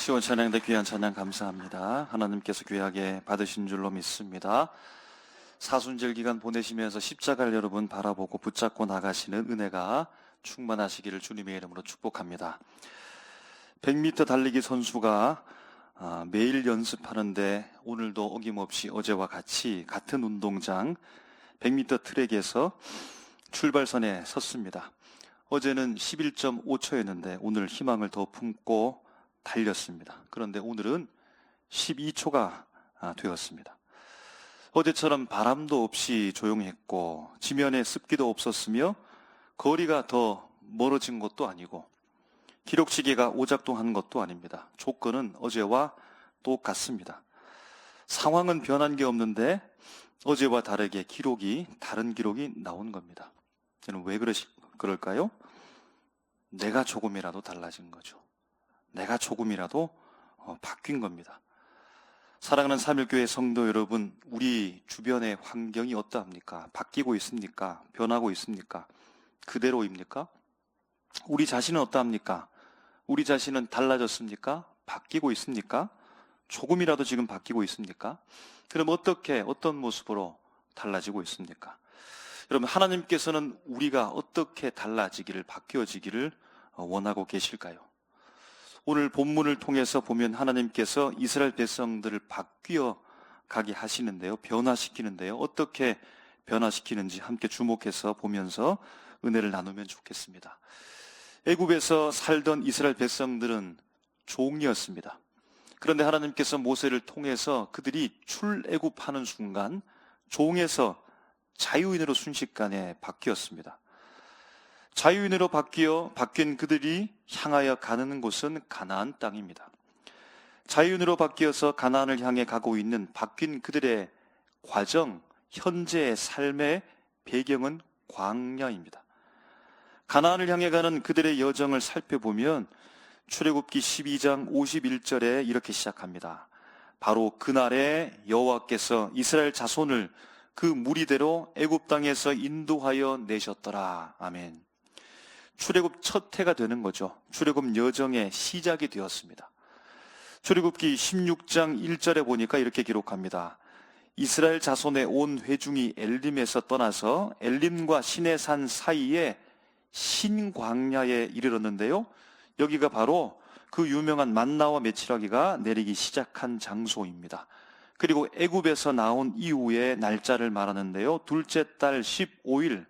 시원 찬양대 귀한 찬양 감사합니다. 하나님께서 귀하게 받으신 줄로 믿습니다. 사순절 기간 보내시면서 십자가를 여러분 바라보고 붙잡고 나가시는 은혜가 충만하시기를 주님의 이름으로 축복합니다. 100m 달리기 선수가 아, 매일 연습하는데 오늘도 어김없이 어제와 같이 같은 운동장 100m 트랙에서 출발선에 섰습니다. 어제는 11.5초였는데 오늘 희망을 더 품고 달렸습니다. 그런데 오늘은 12초가 아, 되었습니다. 어제처럼 바람도 없이 조용했고 지면에 습기도 없었으며 거리가 더 멀어진 것도 아니고 기록시계가 오작동한 것도 아닙니다. 조건은 어제와 똑같습니다. 상황은 변한 게 없는데 어제와 다르게 기록이 다른 기록이 나온 겁니다. 저는 왜 그러시, 그럴까요? 내가 조금이라도 달라진 거죠. 내가 조금이라도 어, 바뀐 겁니다. 사랑하는 삼일교회 성도 여러분, 우리 주변의 환경이 어떠합니까? 바뀌고 있습니까? 변하고 있습니까? 그대로입니까? 우리 자신은 어떠합니까? 우리 자신은 달라졌습니까? 바뀌고 있습니까? 조금이라도 지금 바뀌고 있습니까? 그럼 어떻게, 어떤 모습으로 달라지고 있습니까? 여러분, 하나님께서는 우리가 어떻게 달라지기를, 바뀌어지기를 원하고 계실까요? 오늘 본문을 통해서 보면 하나님께서 이스라엘 백성들을 바뀌어 가게 하시는데요. 변화시키는데요. 어떻게 변화시키는지 함께 주목해서 보면서 은혜를 나누면 좋겠습니다. 애굽에서 살던 이스라엘 백성들은 종이었습니다. 그런데 하나님께서 모세를 통해서 그들이 출애굽하는 순간 종에서 자유인으로 순식간에 바뀌었습니다. 자유인으로 바뀌어 바뀐 그들이 향하여 가는 곳은 가나안 땅입니다. 자유인으로 바뀌어서 가나안을 향해 가고 있는 바뀐 그들의 과정, 현재의 삶의 배경은 광야입니다. 가나안을 향해 가는 그들의 여정을 살펴보면 출애굽기 12장 51절에 이렇게 시작합니다. 바로 그날에 여호와께서 이스라엘 자손을 그 무리대로 애굽 땅에서 인도하여 내셨더라. 아멘. 출애굽 첫 해가 되는 거죠. 출애굽 여정의 시작이 되었습니다. 출애굽기 16장 1절에 보니까 이렇게 기록합니다. 이스라엘 자손의 온 회중이 엘림에서 떠나서 엘림과 시내산 사이에 신광야에 이르렀는데요. 여기가 바로 그 유명한 만나와 메치라기가 내리기 시작한 장소입니다. 그리고 애굽에서 나온 이후의 날짜를 말하는데요. 둘째 달 15일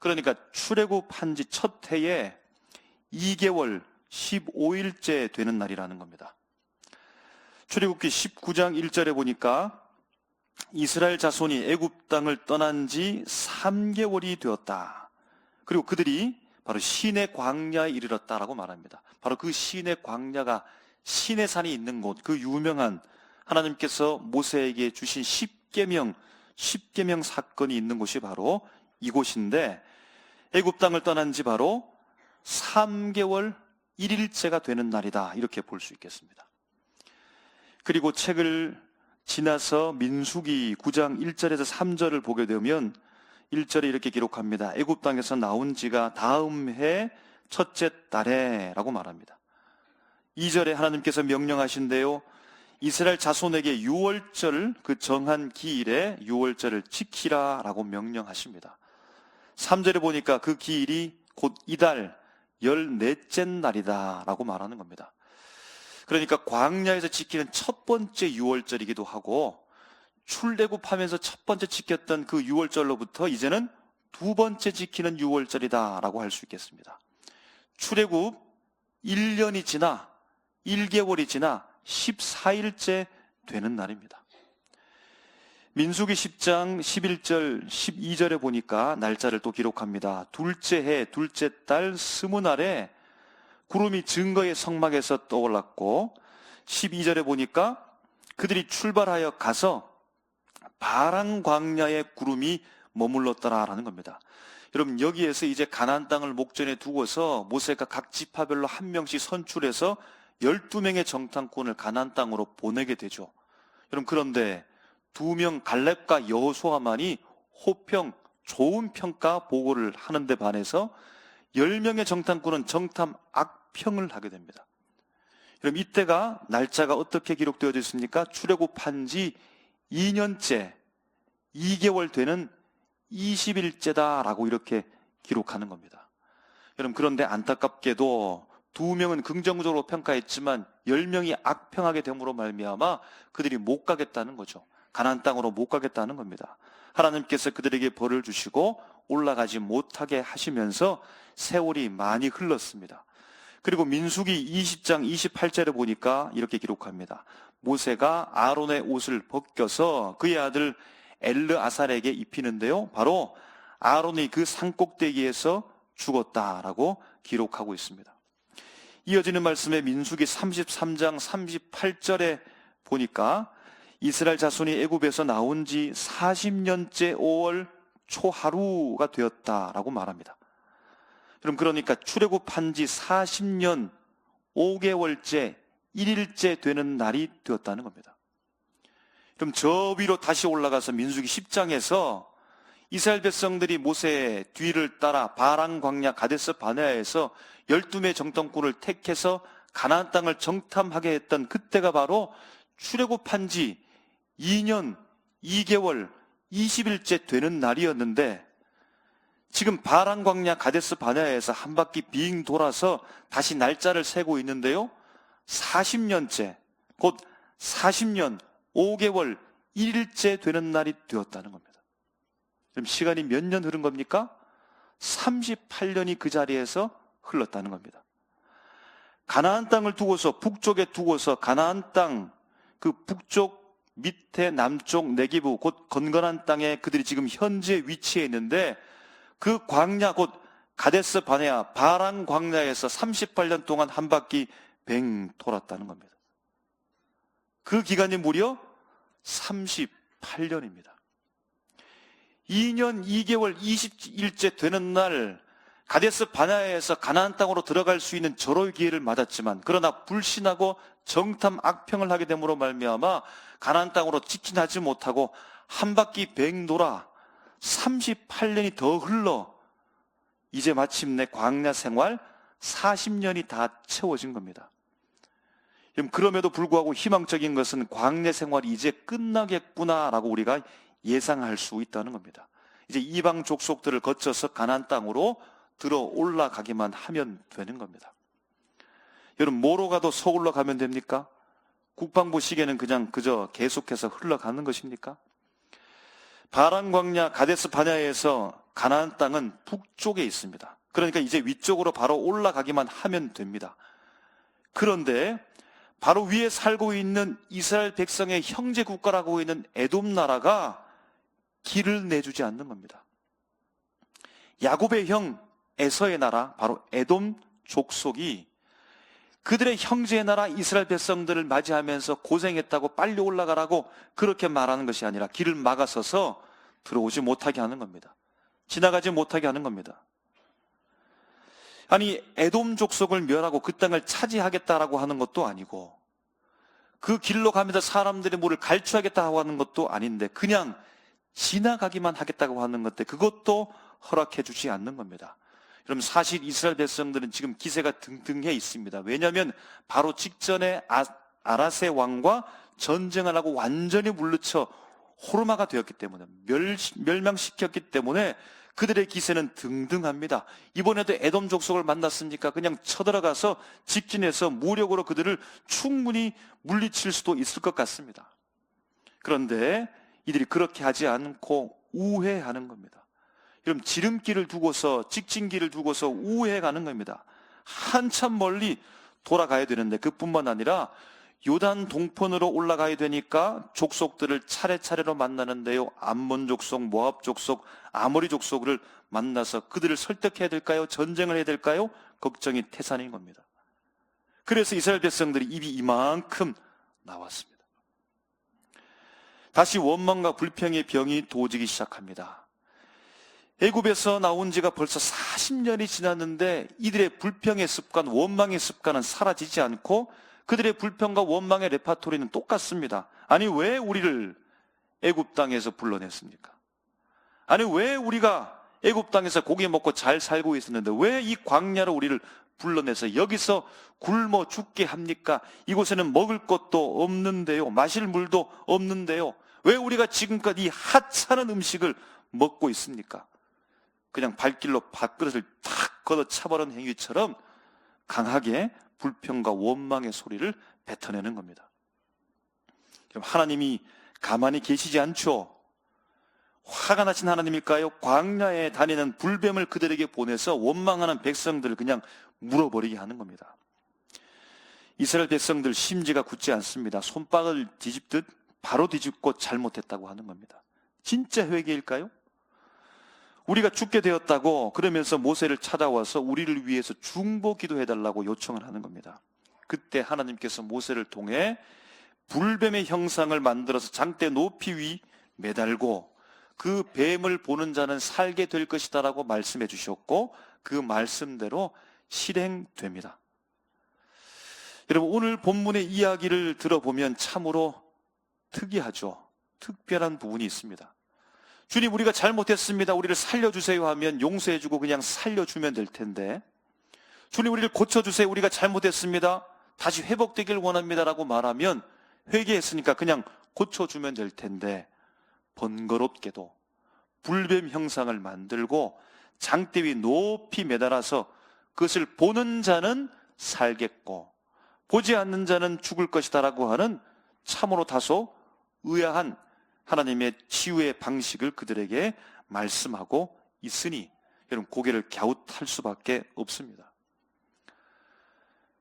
그러니까 출애굽한 지 첫 해에 2개월 15일째 되는 날이라는 겁니다. 출애굽기 19장 1절에 보니까 이스라엘 자손이 애굽 땅을 떠난 지 3개월이 되었다. 그리고 그들이 바로 신의 광야에 이르렀다라고 말합니다. 바로 그 신의 광야가 신의 산이 있는 곳, 그 유명한 하나님께서 모세에게 주신 10계명, 10계명 사건이 있는 곳이 바로 이곳인데 애굽 땅을 떠난 지 바로 3개월 1일째가 되는 날이다. 이렇게 볼 수 있겠습니다. 그리고 책을 지나서 민수기 9장 1절에서 3절을 보게 되면 1절에 이렇게 기록합니다. 애굽 땅에서 나온 지가 다음 해 첫째 달에라고 말합니다. 2절에 하나님께서 명령하신대요. 이스라엘 자손에게 6월절 그 정한 기일에 6월절을 지키라라고 명령하십니다. 3절에 보니까 그 기일이 곧 이달 14째 날이다 라고 말하는 겁니다. 그러니까 광야에서 지키는 첫 번째 6월절이기도 하고 출애굽하면서 첫 번째 지켰던 그 6월절로부터 이제는 두 번째 지키는 6월절이다 라고 할 수 있겠습니다. 출애굽 1년이 지나 1개월이 지나 14일째 되는 날입니다. 민수기 10장 11절 12절에 보니까 날짜를 또 기록합니다. 둘째 해 둘째 달 스무 날에 구름이 증거의 성막에서 떠올랐고 12절에 보니까 그들이 출발하여 가서 바랑 광야의 구름이 머물렀더라라는 겁니다. 여러분 여기에서 이제 가나안 땅을 목전에 두고서 모세가 각 지파별로 한 명씩 선출해서 12명의 정탐꾼을 가나안 땅으로 보내게 되죠. 여러분 그런데 두 명 갈렙과 여호수아만이 호평 좋은 평가 보고를 하는데 반해서 10명의 정탐꾼은 정탐 악평을 하게 됩니다. 그럼 이때가 날짜가 어떻게 기록되어져 있습니까? 출애굽한 지 2년째 2개월 되는 20일째다라고 이렇게 기록하는 겁니다. 여러분 그런데 안타깝게도 두 명은 긍정적으로 평가했지만 10명이 악평하게 됨으로 말미암아 그들이 못 가겠다는 거죠. 가나안 땅으로 못 가겠다는 겁니다. 하나님께서 그들에게 벌을 주시고 올라가지 못하게 하시면서 세월이 많이 흘렀습니다. 그리고 민수기 20장 28절에 보니까 이렇게 기록합니다. 모세가 아론의 옷을 벗겨서 그의 아들 엘르 아살에게 입히는데요. 바로 아론이 그 산꼭대기에서 죽었다라고 기록하고 있습니다. 이어지는 말씀에 민수기 33장 38절에 보니까 이스라엘 자손이 애굽에서 나온 지 40년째 5월 초하루가 되었다라고 말합니다. 그럼 그러니까 출애굽한 지 40년 5개월째 1일째 되는 날이 되었다는 겁니다. 그럼 저 위로 다시 올라가서 민수기 10장에서 이스라엘 백성들이 모세의 뒤를 따라 바랑 광야 가데스 바네아에서 12매 정탐꾼을 택해서 가나안 땅을 정탐하게 했던 그때가 바로 출애굽한 지 2년 2개월 20일째 되는 날이었는데 지금 바랑 광야 가데스 바네아에서 한 바퀴 빙 돌아서 다시 날짜를 세고 있는데요. 40년째 곧 40년 5개월 1일째 되는 날이 되었다는 겁니다. 그럼 시간이 몇 년 흐른 겁니까? 38년이 그 자리에서 흘렀다는 겁니다. 가나안 땅을 두고서 북쪽에 두고서 가나안 땅 그 북쪽 밑에 남쪽 내기부 곧 건건한 땅에 그들이 지금 현재 위치해 있는데 그 광야 곧 가데스 바네아 바란 광야에서 38년 동안 한 바퀴 뱅 돌았다는 겁니다. 그 기간이 무려 38년입니다. 2년 2개월 20일째 되는 날 가데스 바나에서 가나안 땅으로 들어갈 수 있는 절호의 기회를 맞았지만 그러나 불신하고 정탐 악평을 하게 됨으로 말미암아 가나안 땅으로 직진하지 못하고 한 바퀴 뱅 돌아 38년이 더 흘러 이제 마침내 광야 생활 40년이 다 채워진 겁니다. 그럼에도 불구하고 희망적인 것은 광야 생활이 이제 끝나겠구나라고 우리가 예상할 수 있다는 겁니다. 이제 이방 족속들을 거쳐서 가나안 땅으로 들어 올라가기만 하면 되는 겁니다. 여러분 뭐로 가도 서울로 가면 됩니까? 국방부 시계는 그냥 그저 계속해서 흘러가는 것입니까? 바란 광야 가데스 바냐에서 가나안 땅은 북쪽에 있습니다. 그러니까 이제 위쪽으로 바로 올라가기만 하면 됩니다. 그런데 바로 위에 살고 있는 이스라엘 백성의 형제 국가라고 있는 에돔 나라가 길을 내주지 않는 겁니다. 야곱의 형 에서의 나라, 바로 에돔 족속이 그들의 형제의 나라 이스라엘 백성들을 맞이하면서 고생했다고 빨리 올라가라고 그렇게 말하는 것이 아니라 길을 막아서서 들어오지 못하게 하는 겁니다. 지나가지 못하게 하는 겁니다. 아니, 에돔 족속을 멸하고 그 땅을 차지하겠다라고 하는 것도 아니고 그 길로 가면서 사람들의 물을 갈취하겠다고 하는 것도 아닌데 그냥 지나가기만 하겠다고 하는 것들 그것도 허락해 주지 않는 겁니다. 그럼 사실 이스라엘 백성들은 지금 기세가 등등해 있습니다. 왜냐하면 바로 직전에 아, 아라세 왕과 전쟁을 하고 완전히 물르쳐 호르마가 되었기 때문에 멸, 멸망시켰기 때문에 그들의 기세는 등등합니다. 이번에도 에돔 족속을 만났습니까? 그냥 쳐들어가서 직진해서 무력으로 그들을 충분히 물리칠 수도 있을 것 같습니다. 그런데 이들이 그렇게 하지 않고 우회하는 겁니다. 그럼 지름길을 두고서 직진길을 두고서 우회해 가는 겁니다. 한참 멀리 돌아가야 되는데 그뿐만 아니라 요단 동편으로 올라가야 되니까 족속들을 차례차례로 만나는데요. 암몬 족속, 모압 족속, 아모리 족속을 만나서 그들을 설득해야 될까요? 전쟁을 해야 될까요? 걱정이 태산인 겁니다. 그래서 이스라엘 백성들이 입이 이만큼 나왔습니다. 다시 원망과 불평의 병이 도지기 시작합니다. 애굽에서 나온 지가 벌써 40년이 지났는데 이들의 불평의 습관, 원망의 습관은 사라지지 않고 그들의 불평과 원망의 레파토리는 똑같습니다. 아니 왜 우리를 애굽 땅에서 불러냈습니까? 아니 왜 우리가 애굽 땅에서 고기 먹고 잘 살고 있었는데 왜 이 광야로 우리를 불러내서 여기서 굶어 죽게 합니까? 이곳에는 먹을 것도 없는데요. 마실 물도 없는데요. 왜 우리가 지금껏 이 하찮은 음식을 먹고 있습니까? 그냥 발길로 밥그릇을 탁 걷어 차버린 행위처럼 강하게 불평과 원망의 소리를 뱉어내는 겁니다. 그럼 하나님이 가만히 계시지 않죠. 화가 나신 하나님일까요? 광야에 다니는 불뱀을 그들에게 보내서 원망하는 백성들을 그냥 물어버리게 하는 겁니다. 이스라엘 백성들 심지가 굳지 않습니다. 손바닥을 뒤집듯 바로 뒤집고 잘못했다고 하는 겁니다. 진짜 회개일까요? 우리가 죽게 되었다고 그러면서 모세를 찾아와서 우리를 위해서 중보 기도해 달라고 요청을 하는 겁니다. 그때 하나님께서 모세를 통해 불뱀의 형상을 만들어서 장대 높이 위 매달고 그 뱀을 보는 자는 살게 될 것이다라고 말씀해 주셨고 그 말씀대로 실행됩니다. 여러분 오늘 본문의 이야기를 들어보면 참으로 특이하죠. 특별한 부분이 있습니다. 주님 우리가 잘못했습니다. 우리를 살려주세요 하면 용서해주고 그냥 살려주면 될 텐데 주님 우리를 고쳐주세요. 우리가 잘못했습니다. 다시 회복되길 원합니다 라고 말하면 회개했으니까 그냥 고쳐주면 될 텐데 번거롭게도 불뱀 형상을 만들고 장대 위 높이 매달아서 그것을 보는 자는 살겠고 보지 않는 자는 죽을 것이다라고 하는 참으로 다소 의아한 하나님의 치유의 방식을 그들에게 말씀하고 있으니 여러분 고개를 갸웃할 수밖에 없습니다.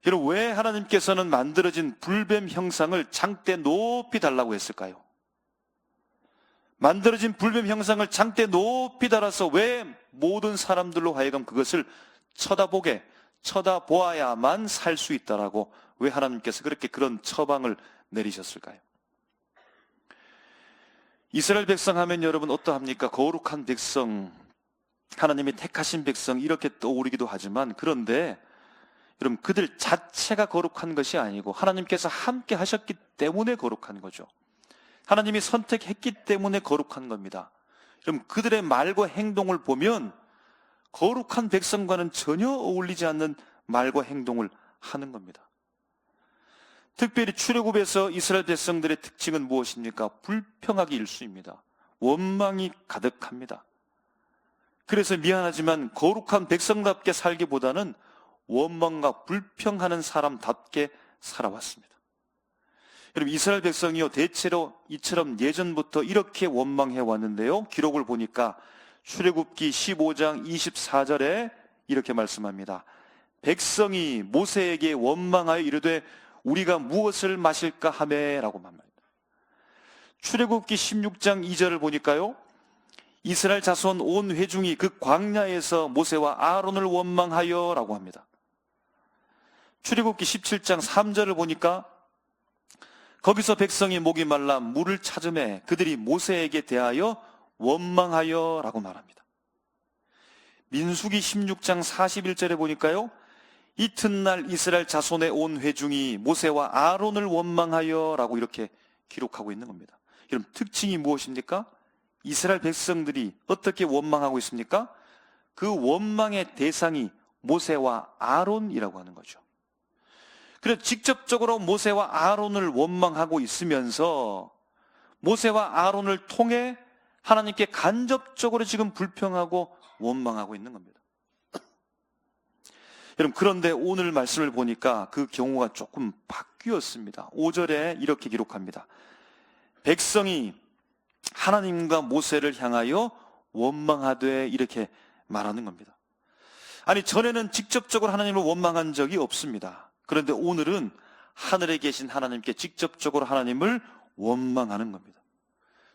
여러분 왜 하나님께서는 만들어진 불뱀 형상을 장대 높이 달라고 했을까요? 만들어진 불뱀 형상을 장대 높이 달아서 왜 모든 사람들로 하여금 그것을 쳐다보게 쳐다보아야만 살 수 있다라고 왜 하나님께서 그렇게 그런 처방을 내리셨을까요? 이스라엘 백성 하면 여러분 어떠합니까? 거룩한 백성, 하나님이 택하신 백성 이렇게 떠오르기도 하지만 그런데 여러분 그들 자체가 거룩한 것이 아니고 하나님께서 함께 하셨기 때문에 거룩한 거죠. 하나님이 선택했기 때문에 거룩한 겁니다. 여러분 그들의 말과 행동을 보면 거룩한 백성과는 전혀 어울리지 않는 말과 행동을 하는 겁니다. 특별히 출애굽에서 이스라엘 백성들의 특징은 무엇입니까? 불평하기 일수입니다. 원망이 가득합니다. 그래서 미안하지만 거룩한 백성답게 살기보다는 원망과 불평하는 사람답게 살아왔습니다. 여러분 이스라엘 백성이요 대체로 이처럼 예전부터 이렇게 원망해 왔는데요. 기록을 보니까 출애굽기 15장 24절에 이렇게 말씀합니다. 백성이 모세에게 원망하여 이르되 우리가 무엇을 마실까 하매라고 말합니다. 출애굽기 16장 2절을 보니까요. 이스라엘 자손 온 회중이 그 광야에서 모세와 아론을 원망하여라고 합니다. 출애굽기 17장 3절을 보니까 거기서 백성이 목이 말라 물을 찾음에 그들이 모세에게 대하여 원망하여라고 말합니다. 민수기 16장 41절에 보니까요. 이튿날 이스라엘 자손의 온 회중이 모세와 아론을 원망하여 라고 이렇게 기록하고 있는 겁니다. 여러분 특징이 무엇입니까? 이스라엘 백성들이 어떻게 원망하고 있습니까? 그 원망의 대상이 모세와 아론이라고 하는 거죠. 그래서 직접적으로 모세와 아론을 원망하고 있으면서 모세와 아론을 통해 하나님께 간접적으로 지금 불평하고 원망하고 있는 겁니다. 여러분, 그런데 오늘 말씀을 보니까 그 경우가 조금 바뀌었습니다. 5절에 이렇게 기록합니다. 백성이 하나님과 모세를 향하여 원망하되 이렇게 말하는 겁니다. 아니, 전에는 직접적으로 하나님을 원망한 적이 없습니다. 그런데 오늘은 하늘에 계신 하나님께 직접적으로 하나님을 원망하는 겁니다.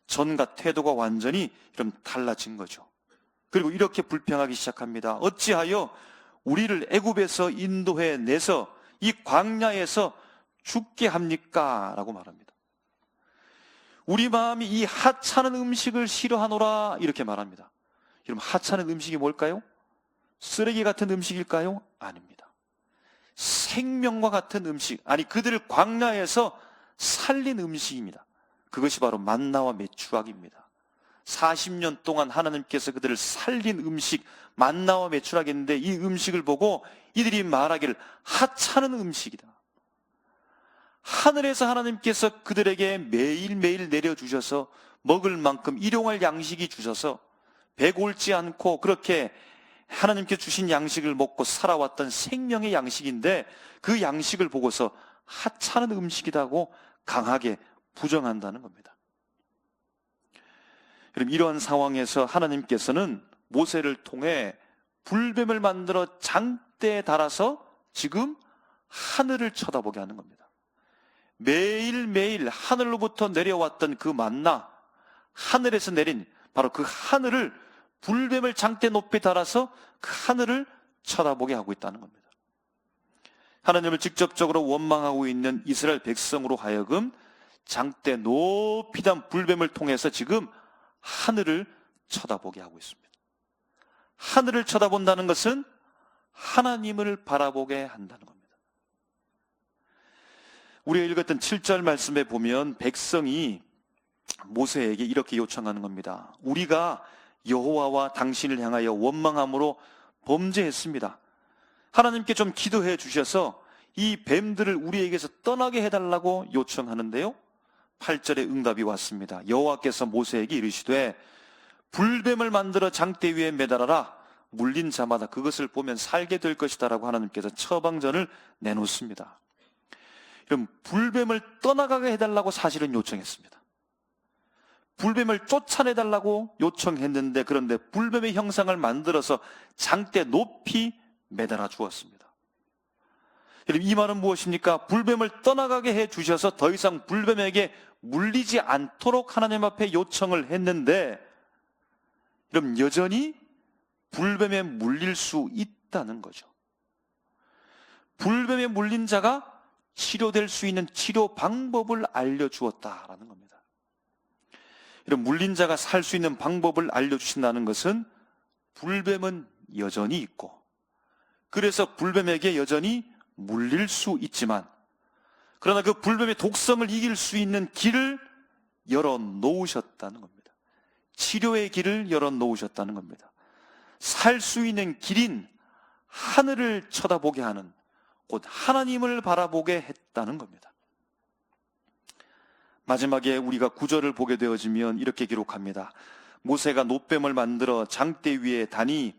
전과 태도가 완전히 좀 달라진 거죠. 그리고 이렇게 불평하기 시작합니다. 어찌하여 우리를 애굽에서 인도해 내서 이 광야에서 죽게 합니까? 라고 말합니다. 우리 마음이 이 하찮은 음식을 싫어하노라 이렇게 말합니다. 여러분 하찮은 음식이 뭘까요? 쓰레기 같은 음식일까요? 아닙니다. 생명과 같은 음식, 아니 그들을 광야에서 살린 음식입니다. 그것이 바로 만나와 메추락입니다. 40년 동안 하나님께서 그들을 살린 음식 만나와 매출하겠는데 이 음식을 보고 이들이 말하기를 하찮은 음식이다. 하늘에서 하나님께서 그들에게 매일매일 내려주셔서 먹을 만큼 일용할 양식이 주셔서 배골지 않고 그렇게 하나님께 주신 양식을 먹고 살아왔던 생명의 양식인데 그 양식을 보고서 하찮은 음식이라고 강하게 부정한다는 겁니다. 그럼 이러한 상황에서 하나님께서는 모세를 통해 불뱀을 만들어 장대에 달아서 지금 하늘을 쳐다보게 하는 겁니다. 매일매일 하늘로부터 내려왔던 그 만나, 하늘에서 내린 바로 그 하늘을 불뱀을 장대 높이 달아서 그 하늘을 쳐다보게 하고 있다는 겁니다. 하나님을 직접적으로 원망하고 있는 이스라엘 백성으로 하여금 장대 높이 단 불뱀을 통해서 지금 하늘을 쳐다보게 하고 있습니다. 하늘을 쳐다본다는 것은 하나님을 바라보게 한다는 겁니다. 우리가 읽었던 7절 말씀에 보면 백성이 모세에게 이렇게 요청하는 겁니다. 우리가 여호와와 당신을 향하여 원망함으로 범죄했습니다. 하나님께 좀 기도해 주셔서 이 뱀들을 우리에게서 떠나게 해달라고 요청하는데요. 8절에 응답이 왔습니다. 여호와께서 모세에게 이르시되 불뱀을 만들어 장대 위에 매달아라. 물린 자마다 그것을 보면 살게 될 것이다라고 하나님께서 처방전을 내놓습니다. 그럼 불뱀을 떠나가게 해달라고 사실은 요청했습니다. 불뱀을 쫓아내달라고 요청했는데 그런데 불뱀의 형상을 만들어서 장대 높이 매달아 주었습니다. 이 말은 무엇입니까? 불뱀을 떠나가게 해 주셔서 더 이상 불뱀에게 물리지 않도록 하나님 앞에 요청을 했는데 그럼 여전히 불뱀에 물릴 수 있다는 거죠. 불뱀에 물린 자가 치료될 수 있는 치료 방법을 알려주었다라는 겁니다. 이런 물린 자가 살 수 있는 방법을 알려주신다는 것은 불뱀은 여전히 있고, 그래서 불뱀에게 여전히 물릴 수 있지만, 그러나 그 불뱀의 독성을 이길 수 있는 길을 열어 놓으셨다는 겁니다. 치료의 길을 열어 놓으셨다는 겁니다. 살 수 있는 길인 하늘을 쳐다보게 하는 곧 하나님을 바라보게 했다는 겁니다. 마지막에 우리가 구절을 보게 되어지면 이렇게 기록합니다. 모세가 노뱀을 만들어 장대 위에 다니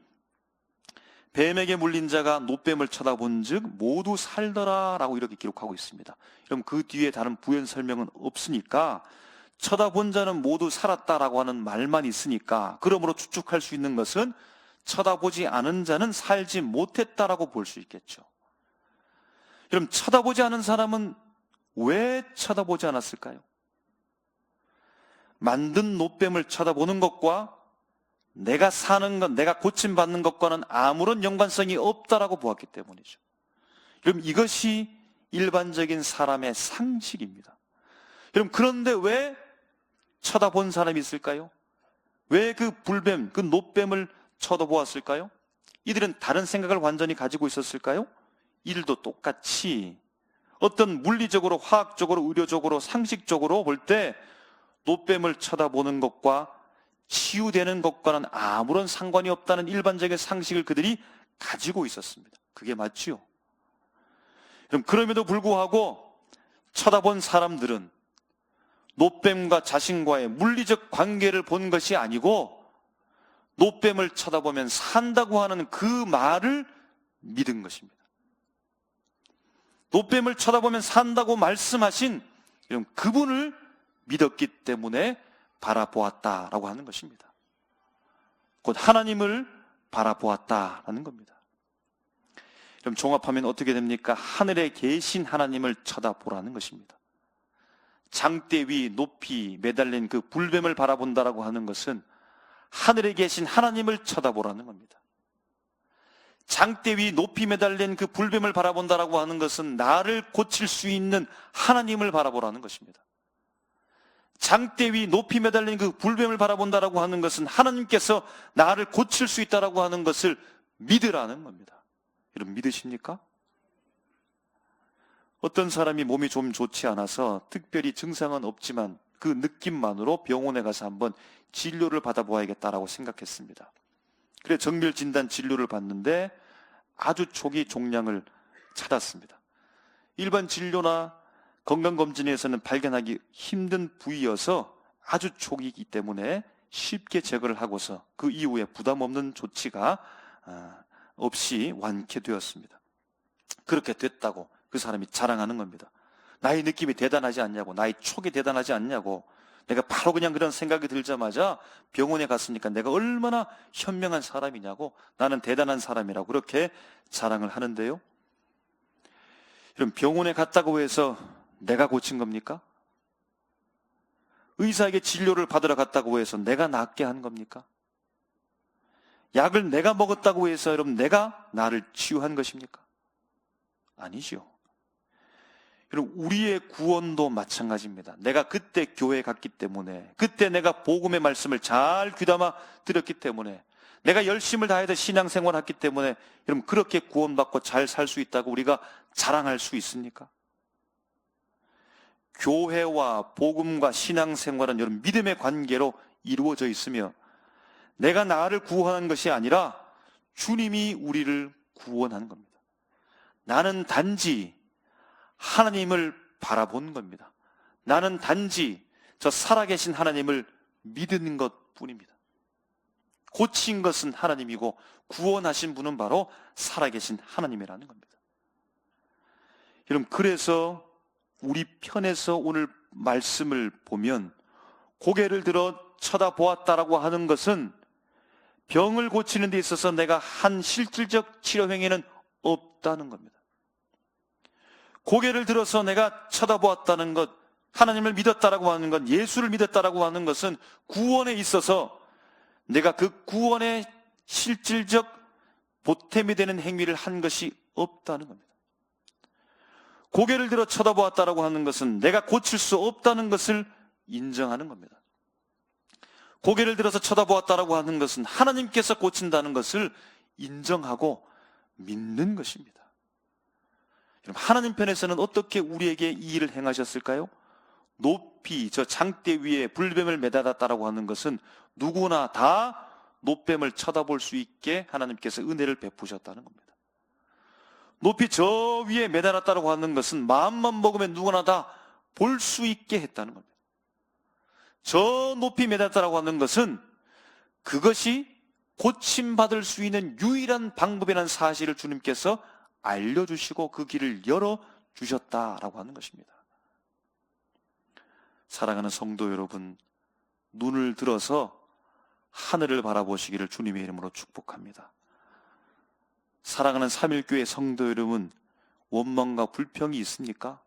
뱀에게 물린 자가 노뱀을 쳐다본즉 모두 살더라라고 이렇게 기록하고 있습니다. 그럼 그 뒤에 다른 부연 설명은 없으니까 쳐다본 자는 모두 살았다라고 하는 말만 있으니까 그러므로 추측할 수 있는 것은 쳐다보지 않은 자는 살지 못했다라고 볼 수 있겠죠. 그럼 쳐다보지 않은 사람은 왜 쳐다보지 않았을까요? 만든 노뱀을 쳐다보는 것과 내가 사는 것, 내가 고침받는 것과는 아무런 연관성이 없다라고 보았기 때문이죠. 그럼 이것이 일반적인 사람의 상식입니다. 그럼 그런데 왜 쳐다본 사람이 있을까요? 왜 그 불뱀, 그 노뱀을 쳐다보았을까요? 이들은 다른 생각을 완전히 가지고 있었을까요? 이들도 똑같이 어떤 물리적으로, 화학적으로, 의료적으로, 상식적으로 볼 때 노뱀을 쳐다보는 것과 치유되는 것과는 아무런 상관이 없다는 일반적인 상식을 그들이 가지고 있었습니다. 그게 맞지요. 그럼 그럼에도 불구하고 쳐다본 사람들은 노뱀과 자신과의 물리적 관계를 본 것이 아니고 노뱀을 쳐다보면 산다고 하는 그 말을 믿은 것입니다. 노뱀을 쳐다보면 산다고 말씀하신 그분을 믿었기 때문에 바라보았다라고 하는 것입니다. 곧 하나님을 바라보았다라는 겁니다. 그럼 종합하면 어떻게 됩니까? 하늘에 계신 하나님을 쳐다보라는 것입니다. 장대 위 높이 매달린 그 불뱀을 바라본다라고 하는 것은 하늘에 계신 하나님을 쳐다보라는 겁니다. 장대 위 높이 매달린 그 불뱀을 바라본다라고 하는 것은 나를 고칠 수 있는 하나님을 바라보라는 것입니다. 장대 위 높이 매달린 그 불뱀을 바라본다라고 하는 것은 하나님께서 나를 고칠 수 있다라고 하는 것을 믿으라는 겁니다. 여러분 믿으십니까? 어떤 사람이 몸이 좀 좋지 않아서 특별히 증상은 없지만 그 느낌만으로 병원에 가서 한번 진료를 받아보아야겠다라고 생각했습니다. 그래 정밀 진단 진료를 받는데 아주 초기 종양을 찾았습니다. 일반 진료나 건강검진에서는 발견하기 힘든 부위여서 아주 초기이기 때문에 쉽게 제거를 하고서 그 이후에 부담 없는 조치가 아, 없이 완쾌되었습니다. 그렇게 됐다고 그 사람이 자랑하는 겁니다. 나의 느낌이 대단하지 않냐고, 나의 촉이 대단하지 않냐고, 내가 바로 그냥 그런 생각이 들자마자 병원에 갔으니까 내가 얼마나 현명한 사람이냐고, 나는 대단한 사람이라고 그렇게 자랑을 하는데요. 그럼 병원에 갔다고 해서 내가 고친 겁니까? 의사에게 진료를 받으러 갔다고 해서 내가 낫게 한 겁니까? 약을 내가 먹었다고 해서 여러분 내가 나를 치유한 것입니까? 아니죠. 여러분 우리의 구원도 마찬가지입니다. 내가 그때 교회 갔기 때문에 그때 내가 복음의 말씀을 잘 귀담아 들었기 때문에 내가 열심을 다해서 신앙생활을 했기 때문에 여러분 그렇게 구원받고 잘 살 수 있다고 우리가 자랑할 수 있습니까? 교회와 복음과 신앙생활은 여러분 믿음의 관계로 이루어져 있으며 내가 나를 구원한 것이 아니라 주님이 우리를 구원한 겁니다. 나는 단지 하나님을 바라본 겁니다. 나는 단지 저 살아계신 하나님을 믿는 것 뿐입니다. 고친 것은 하나님이고 구원하신 분은 바로 살아계신 하나님이라는 겁니다. 여러분, 그래서 우리 편에서 오늘 말씀을 보면 고개를 들어 쳐다보았다라고 하는 것은 병을 고치는 데 있어서 내가 한 실질적 치료 행위는 없다는 겁니다. 고개를 들어서 내가 쳐다보았다는 것, 하나님을 믿었다라고 하는 건 예수를 믿었다라고 하는 것은 구원에 있어서 내가 그 구원의 실질적 보탬이 되는 행위를 한 것이 없다는 겁니다. 고개를 들어 쳐다보았다라고 하는 것은 내가 고칠 수 없다는 것을 인정하는 겁니다. 고개를 들어서 쳐다보았다라고 하는 것은 하나님께서 고친다는 것을 인정하고 믿는 것입니다. 여러분, 하나님 편에서는 어떻게 우리에게 이 일을 행하셨을까요? 높이 저 장대 위에 불뱀을 매달았다라고 하는 것은 누구나 다 노뱀을 쳐다볼 수 있게 하나님께서 은혜를 베푸셨다는 겁니다. 높이 저 위에 매달았다고 하는 것은 마음만 먹으면 누구나 다 볼 수 있게 했다는 겁니다. 저 높이 매달았다고 하는 것은 그것이 고침받을 수 있는 유일한 방법이라는 사실을 주님께서 알려주시고 그 길을 열어주셨다라고 하는 것입니다. 사랑하는 성도 여러분, 눈을 들어서 하늘을 바라보시기를 주님의 이름으로 축복합니다. 사랑하는 삼일교회 성도 여러분, 원망과 불평이 있습니까?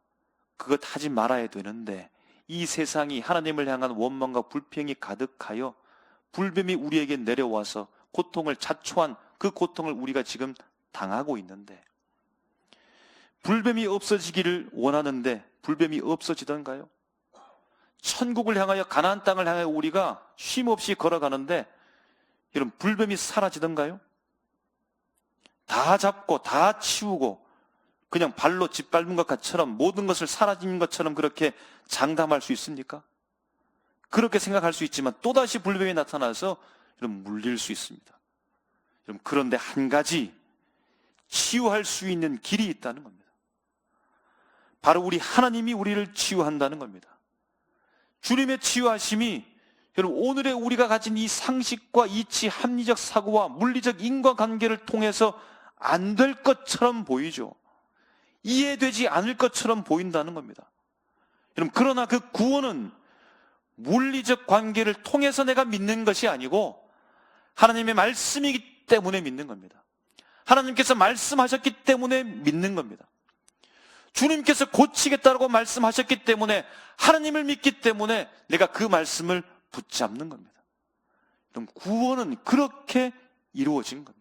그것 하지 말아야 되는데, 이 세상이 하나님을 향한 원망과 불평이 가득하여 불뱀이 우리에게 내려와서 고통을 자초한 그 고통을 우리가 지금 당하고 있는데, 불뱀이 없어지기를 원하는데, 불뱀이 없어지던가요? 천국을 향하여 가나안 땅을 향하여 우리가 쉼없이 걸어가는데, 여러분, 불뱀이 사라지던가요? 다 잡고 다 치우고 그냥 발로 짓밟은 것처럼 모든 것을 사라진 것처럼 그렇게 장담할 수 있습니까? 그렇게 생각할 수 있지만 또다시 불뱀이 나타나서 여러분 물릴 수 있습니다. 그런데 한 가지 치유할 수 있는 길이 있다는 겁니다. 바로 우리 하나님이 우리를 치유한다는 겁니다. 주님의 치유하심이 여러분 오늘의 우리가 가진 이 상식과 이치, 합리적 사고와 물리적 인과관계를 통해서 안 될 것처럼 보이죠. 이해되지 않을 것처럼 보인다는 겁니다. 여러분, 그러나 그 구원은 물리적 관계를 통해서 내가 믿는 것이 아니고 하나님의 말씀이기 때문에 믿는 겁니다. 하나님께서 말씀하셨기 때문에 믿는 겁니다. 주님께서 고치겠다고 말씀하셨기 때문에 하나님을 믿기 때문에 내가 그 말씀을 붙잡는 겁니다. 그럼 구원은 그렇게 이루어진 겁니다.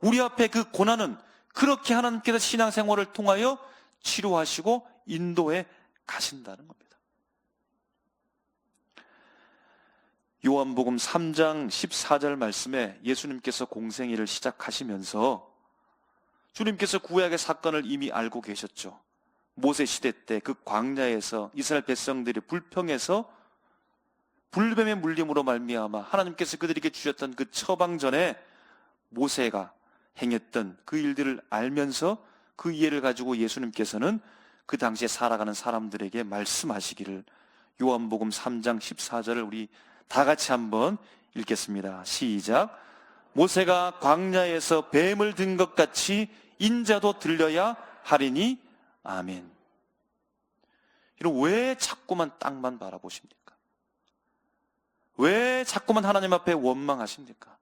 우리 앞에 그 고난은 그렇게 하나님께서 신앙생활을 통하여 치료하시고 인도해 가신다는 겁니다. 요한복음 3장 14절 말씀에 예수님께서 공생애를 시작하시면서 주님께서 구약의 사건을 이미 알고 계셨죠. 모세 시대 때 그 광야에서 이스라엘 백성들이 불평해서 불뱀의 물림으로 말미암아 하나님께서 그들에게 주셨던 그 처방 전에 모세가 행했던 그 일들을 알면서 그 이해를 가지고 예수님께서는 그 당시에 살아가는 사람들에게 말씀하시기를 요한복음 3장 14절을 우리 다 같이 한번 읽겠습니다. 시작. 모세가 광야에서 뱀을 든 것 같이 인자도 들려야 하리니 아멘. 이런 왜 자꾸만 땅만 바라보십니까? 왜 자꾸만 하나님 앞에 원망하십니까?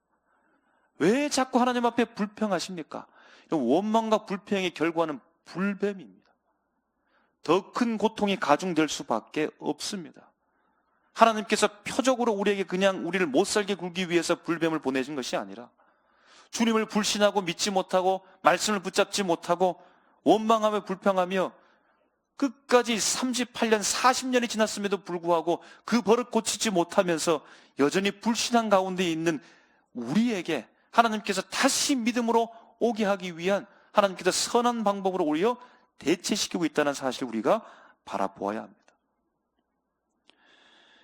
왜 자꾸 하나님 앞에 불평하십니까? 원망과 불평의 결과는 불뱀입니다. 더 큰 고통이 가중될 수밖에 없습니다. 하나님께서 표적으로 우리에게 그냥 우리를 못 살게 굴기 위해서 불뱀을 보내신 것이 아니라 주님을 불신하고 믿지 못하고 말씀을 붙잡지 못하고 원망하며 불평하며 끝까지 38년, 40년이 지났음에도 불구하고 그 버릇 고치지 못하면서 여전히 불신한 가운데 있는 우리에게 하나님께서 다시 믿음으로 오게 하기 위한 하나님께서 선한 방법으로 오히려 대체시키고 있다는 사실을 우리가 바라보아야 합니다.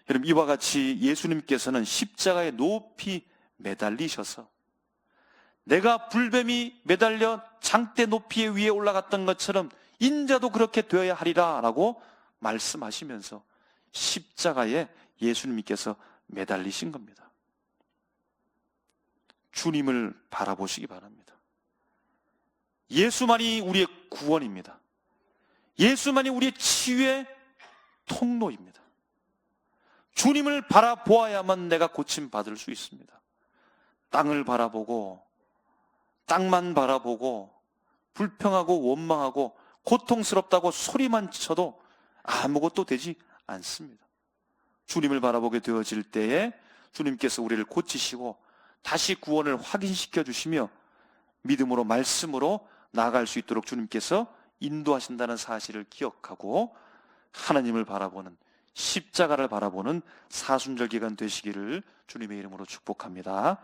여러분, 이와 같이 예수님께서는 십자가에 높이 매달리셔서 내가 불뱀이 매달려 장대 높이 위에 올라갔던 것처럼 인자도 그렇게 되어야 하리라 라고 말씀하시면서 십자가에 예수님께서 매달리신 겁니다. 주님을 바라보시기 바랍니다. 예수만이 우리의 구원입니다. 예수만이 우리의 치유의 통로입니다. 주님을 바라보아야만 내가 고침 받을 수 있습니다. 땅을 바라보고 땅만 바라보고 불평하고 원망하고 고통스럽다고 소리만 쳐도 아무것도 되지 않습니다. 주님을 바라보게 되어질 때에 주님께서 우리를 고치시고 다시 구원을 확인시켜 주시며 믿음으로 말씀으로 나아갈 수 있도록 주님께서 인도하신다는 사실을 기억하고 하나님을 바라보는 십자가를 바라보는 사순절 기간 되시기를 주님의 이름으로 축복합니다.